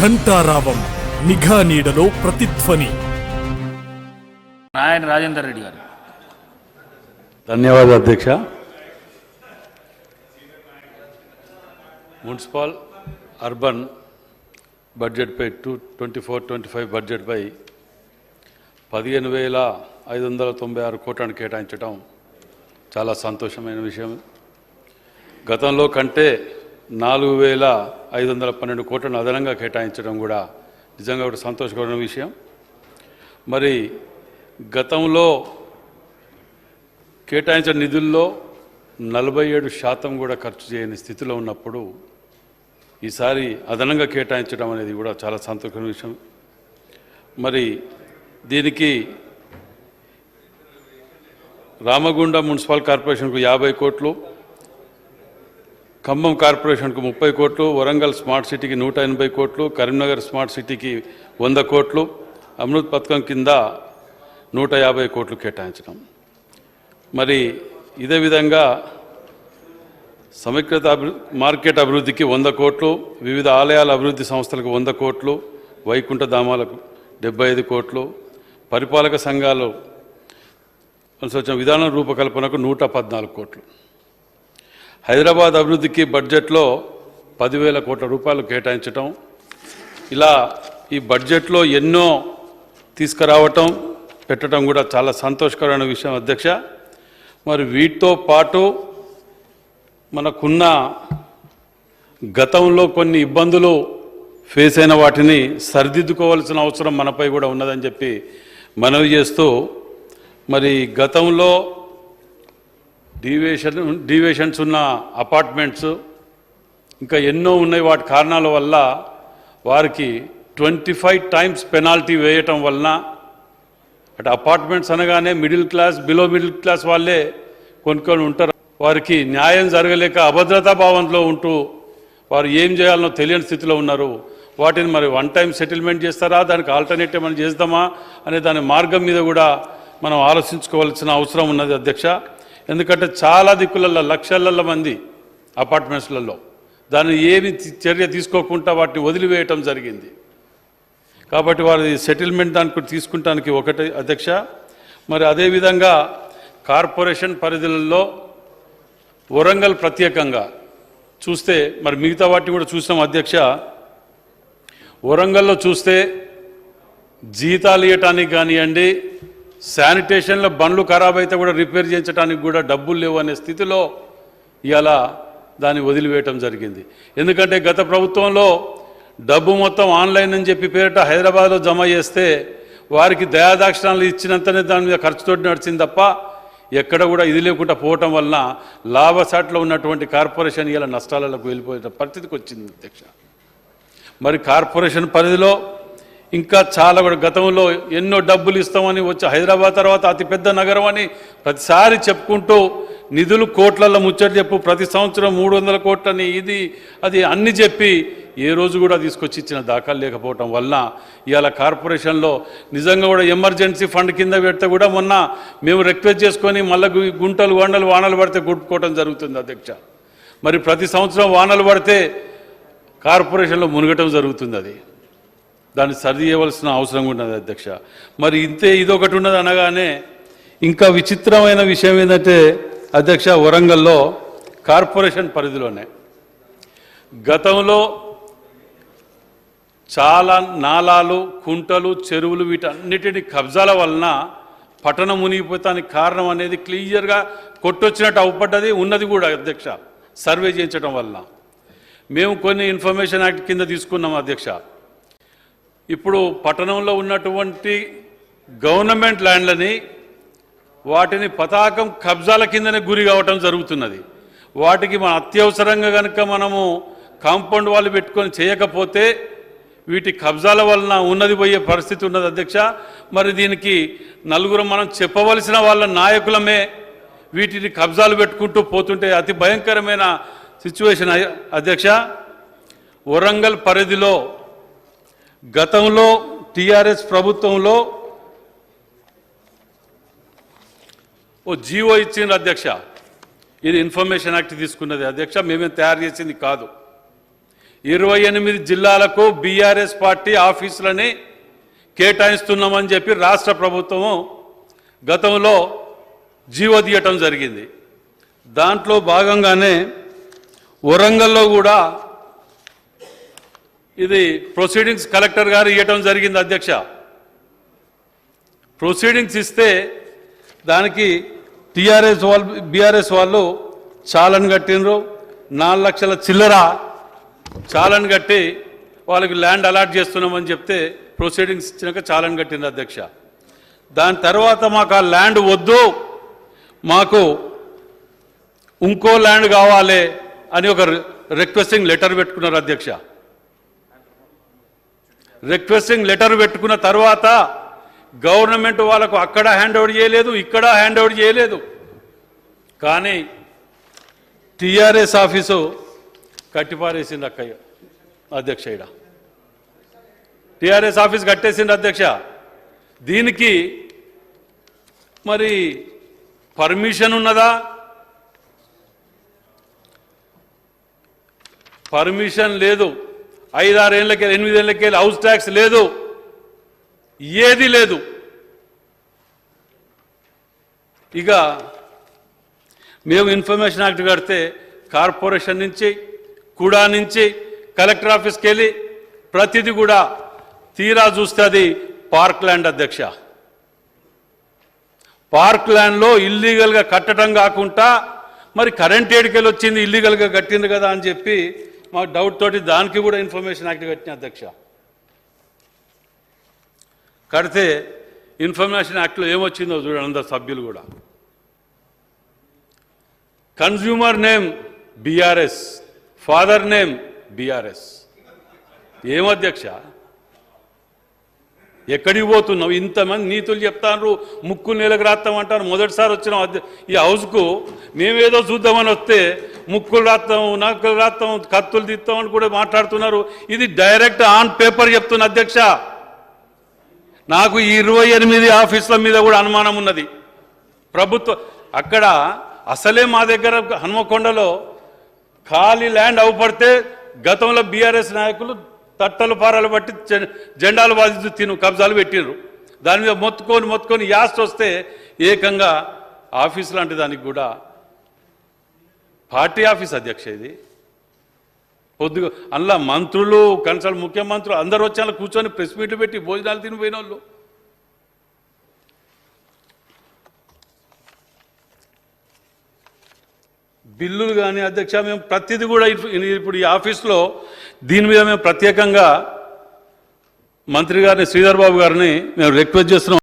ఘంటారావం నిఘా నీడలో ప్రతిధ్వని. నారాయణ రాజేందర్ రెడ్డి గారు. ధన్యవాదాలు అధ్యక్ష. Municipal urban బడ్జెట్పై two twenty four twenty five బడ్జెట్పై పదిహేను వేల ఐదు వందల తొంభై ఆరు కోట్లను కేటాయించడం చాలా సంతోషమైన విషయం. గతంలో కంటే నాలుగు వేల ఐదు వందల పన్నెండు కోట్లను అదనంగా కేటాయించడం కూడా నిజంగా ఒక సంతోషకరమైన విషయం. మరి గతంలో కేటాయించిన నిధుల్లో నలభై ఏడు శాతం కూడా ఖర్చు చేయని స్థితిలో ఉన్నప్పుడు ఈసారి అదనంగా కేటాయించడం అనేది కూడా చాలా సంతోషకరమైన విషయం. మరి దీనికి రామగుండ మున్సిపల్ కార్పొరేషన్కు యాభై కోట్లు ఖమ్మం కార్పొరేషన్కు ముప్పై కోట్లు వరంగల్ స్మార్ట్ సిటీకి నూట ఎనభై కోట్లు కరీంనగర్ స్మార్ట్ సిటీకి వంద కోట్లు అమృత్ పథకం కింద నూట యాభై కోట్లు కేటాయించడం. మరి ఇదే విధంగా సమగ్రత అభి మార్కెట్ అభివృద్ధికి వంద కోట్లు వివిధ ఆలయాల అభివృద్ధి సంస్థలకు వంద కోట్లు వైకుంఠ ధామాలకు డెబ్బై ఐదు కోట్లు పరిపాలక సంఘాలు వచ్చిన విధానం రూపకల్పనకు నూట పద్నాలుగు కోట్లు. హైదరాబాద్ అభివృద్ధికి బడ్జెట్లో పదివేల కోట్ల రూపాయలు కేటాయించటం ఇలా ఈ బడ్జెట్లో ఎన్నో తీసుకురావటం పెట్టడం కూడా చాలా సంతోషకరమైన విషయం అధ్యక్ష. మరి వీటితో పాటు మనకున్న గతంలో కొన్ని ఇబ్బందులు ఫేస్ అయిన వాటిని సరిదిద్దుకోవాల్సిన అవసరం మనపై కూడా ఉన్నదని చెప్పి మనవి చేస్తూ మరి గతంలో డీవేషన్ డీవేషన్స్ ఉన్న అపార్ట్మెంట్స్ ఇంకా ఎన్నో ఉన్నాయి. వాటి కారణాల వల్ల వారికి ట్వంటీ ఫైవ్ టైమ్స్ పెనాల్టీ వేయటం వలన అటు అపార్ట్మెంట్స్ అనగానే middle class below middle class వాళ్ళే కొనుక్కొని ఉంటారు. వారికి న్యాయం జరగలేక అభద్రతా భావంలో ఉంటూ వారు ఏం చేయాలనో తెలియని స్థితిలో ఉన్నారు. వాటిని మరి వన్ టైం సెటిల్మెంట్ చేస్తారా? దానికి ఆల్టర్నేటివ్ మనం చేద్దామా అనే దాని మార్గం మీద కూడా మనం ఆలోచించుకోవాల్సిన అవసరం ఉన్నది అధ్యక్ష. ఎందుకంటే చాలా దిక్కులలో లక్షలలో మంది అపార్ట్మెంట్స్లలో దాన్ని ఏమి చర్య తీసుకోకుండా వాటిని వదిలివేయటం జరిగింది. కాబట్టి వారి సెటిల్మెంట్ దానికి తీసుకుంటానికి ఒకటి అధ్యక్ష. మరి అదేవిధంగా కార్పొరేషన్ పరిధులలో వరంగల్ ప్రత్యేకంగా చూస్తే మరి మిగతా వాటిని కూడా చూసాం అధ్యక్ష. వరంగల్లో చూస్తే జీతాలు ఇవ్వటానికి కానివ్వండి శానిటేషన్లో బండ్లు ఖరాబ్ అయితే కూడా రిపేర్ చేయించడానికి కూడా డబ్బులు లేవు అనే స్థితిలో ఇలా దాన్ని వదిలివేయటం జరిగింది. ఎందుకంటే గత ప్రభుత్వంలో డబ్బు మొత్తం ఆన్లైన్ అని చెప్పి పేరిట హైదరాబాద్లో జమ చేస్తే వారికి దయాదాక్షిణాలు ఇచ్చినంతనే దాని మీద ఖర్చుతో నడిచింది తప్ప ఎక్కడ కూడా ఇది లేకుండా పోవటం వలన లాభసాట్లో ఉన్నటువంటి కార్పొరేషన్ ఇలా నష్టాలకు వెళ్ళిపోయే పరిస్థితికి వచ్చింది అధ్యక్ష. మరి కార్పొరేషన్ పరిధిలో ఇంకా చాలా కూడా గతంలో ఎన్నో డబ్బులు ఇస్తామని వచ్చి హైదరాబాద్ తర్వాత అతిపెద్ద నగరం అని ప్రతిసారి చెప్పుకుంటూ నిధులు కోట్లలో ముచ్చట చెప్పు ప్రతి సంవత్సరం మూడు వందల కోట్లని ఇది అది అన్ని చెప్పి ఏ రోజు కూడా తీసుకొచ్చి ఇచ్చిన దాఖలు లేకపోవటం వలన ఇవాళ కార్పొరేషన్లో నిజంగా కూడా ఎమర్జెన్సీ ఫండ్ కింద పెడితే కూడా మొన్న మేము రిక్వెస్ట్ చేసుకొని మళ్ళీ గుంటలు వండలు వానలు పడితే గుట్టుకోవటం జరుగుతుంది అధ్యక్ష. మరి ప్రతి సంవత్సరం వానలు పడితే కార్పొరేషన్లో మునగటం జరుగుతుంది అది. దాన్ని సరి చేయవలసిన అవసరం ఉన్నది అధ్యక్ష. మరి ఇంతే ఇదొకటి ఉన్నది అనగానే ఇంకా విచిత్రమైన విషయం ఏంటంటే అధ్యక్ష వరంగల్లో కార్పొరేషన్ పరిధిలోనే గతంలో చాలా నాలాలు కుంటలు చెరువులు వీటన్నిటిని కబ్జాల వలన పట్టణం మునిగిపోతానికి కారణం అనేది క్లియర్గా కొట్టొచ్చినట్టు అవుపడ్డది ఉన్నది కూడా అధ్యక్ష సర్వే చేయించడం వలన. మేము కొన్ని ఇన్ఫర్మేషన్ యాక్ట్ కింద తీసుకున్నాం అధ్యక్ష. ఇప్పుడు పట్టణంలో ఉన్నటువంటి గవర్నమెంట్ ల్యాండ్లని వాటిని పతాకం కబ్జాల కిందనే గురి కావటం జరుగుతున్నది. వాటికి మన అత్యవసరంగా కనుక మనము కాంపౌండ్ వాళ్ళు పెట్టుకొని చేయకపోతే వీటి కబ్జాల వలన ఉన్నది పోయే పరిస్థితి ఉన్నది అధ్యక్ష. మరి దీనికి నలుగురు మనం చెప్పవలసిన వాళ్ళ నాయకులమే వీటిని కబ్జాలు పెట్టుకుంటూ పోతుంటే అతి భయంకరమైన సిచ్యువేషన్ అధ్యక్ష. వరంగల్ పరిధిలో గతంలో టిఆర్ఎస్ ప్రభుత్వంలో ఓ జీవో ఇచ్చింది అధ్యక్ష. ఇది ఇన్ఫర్మేషన్ యాక్ట్ తీసుకున్నది. అధ్యక్ష మేమేం తయారు చేసింది కాదు. ఇరవై ఎనిమిది జిల్లాలకు బీఆర్ఎస్ పార్టీ ఆఫీసులని కేటాయిస్తున్నామని చెప్పి రాష్ట్ర ప్రభుత్వము గతంలో జీవో తీయటం జరిగింది. దాంట్లో భాగంగానే వరంగల్లో కూడా ఇది ప్రొసీడింగ్స్ కలెక్టర్ గారు ఇవ్వటం జరిగింది అధ్యక్ష. ప్రొసీడింగ్స్ ఇస్తే దానికి టీఆర్ఎస్ వాళ్ళు బీఆర్ఎస్ వాళ్ళు చాలను కట్టినరు నాలుగు లక్షల చిల్లర చాలను కట్టి వాళ్ళకి ల్యాండ్ అలాట్ చేస్తున్నామని చెప్తే ప్రొసీడింగ్స్ ఇచ్చినాక చాలని కట్టింది అధ్యక్ష. దాని తర్వాత మాకు ఆ ల్యాండ్ వద్దు మాకు ఇంకో ల్యాండ్ కావాలి అని ఒక రిక్వెస్టింగ్ లెటర్ పెట్టుకున్నారు అధ్యక్ష. రిక్వెస్టింగ్ లెటర్ పెట్టుకున్న తర్వాత గవర్నమెంట్ వాళ్ళకు అక్కడ హ్యాండ్ ఓవర్ చేయలేదు ఇక్కడ హ్యాండ్ ఓవర్ చేయలేదు. కానీ టీఆర్ఎస్ ఆఫీసు కట్టిపారేసింది అక్కయ్య అధ్యక్ష ఈడ. టీఆర్ఎస్ ఆఫీస్ కట్టేసింది అధ్యక్ష. దీనికి మరి పర్మిషన్ ఉన్నదా? పర్మిషన్ లేదు. ఐదారేళ్ళకి ఎనిమిదేళ్ళకి హౌస్ ట్యాక్స్ లేదు. ఏది లేదు. ఇక మేము ఇన్ఫర్మేషన్ యాక్ట్ కడితే కార్పొరేషన్ నుంచి కూడా నుంచి కలెక్టర్ ఆఫీస్కి వెళ్ళి ప్రతిదీ కూడా తీరా చూస్తే అది పార్క్ ల్యాండ్ అధ్యక్ష. పార్క్ ల్యాండ్లో ఇల్లీగల్గా కట్టడం కాకుండా మరి కరెంట్ ఏడికెళ్ళి వచ్చింది ఇల్లీగల్గా కట్టింది కదా అని చెప్పి మాకు డౌట్ తోటి దానికి కూడా ఇన్ఫర్మేషన్ యాక్ట్ కట్టిన అధ్యక్ష. కడితే ఇన్ఫర్మేషన్ యాక్ట్లో ఏమొచ్చిందో చూడండి అందరు సభ్యులు కూడా. Consumer name BRS father name BRS ఏం అధ్యక్ష ఎక్కడికి పోతున్నావు? ఇంతమంది నీతులు చెప్తాను నీళ్ళకి రాస్తాం అంటారు. మొదటిసారి వచ్చిన ఈ హౌస్కు. మేమేదో చూద్దామని వస్తే ముక్కులు రాస్తాము నక్కులు రాస్తాం కత్తులు తీస్తామని కూడా మాట్లాడుతున్నారు. ఇది డైరెక్ట్ ఆన్ పేపర్ చెప్తున్న అధ్యక్ష. నాకు ఈ ఇరవై ఎనిమిది ఆఫీసుల మీద కూడా అనుమానం ఉన్నది. ప్రభుత్వ అక్కడ అసలే మా దగ్గర హనుమకొండలో ఖాళీ ల్యాండ్ అవపడితే గతంలో బీఆర్ఎస్ నాయకులు తట్టలు పారాలు బట్టి జె- జెండాలు బాధిస్తూ తిను కబ్జాలు పెట్టిండ్రు దాని మీద మొత్తుకొని మొత్తుకొని యాస్ట్ వస్తే ఏకంగా ఆఫీస్ లాంటి దానికి కూడా పార్టీ ఆఫీస్ అధ్యక్ష ఇది. పొద్దుగా అందులో మంత్రులు కన్సల్ ముఖ్యమంత్రులు అందరూ వచ్చి అలా కూర్చొని ప్రెస్ మీట్లు పెట్టి భోజనాలు తినిపోయిన వాళ్ళు బిల్లులు కానీ అధ్యక్ష మేము ప్రతిదీ కూడా ఇప్పుడు ఈ ఆఫీస్లో దీని మీద మేము ప్రత్యేకంగా మంత్రి గారిని శ్రీధర్ బాబు గారిని మేము రిక్వెస్ట్ చేస్తున్నాం.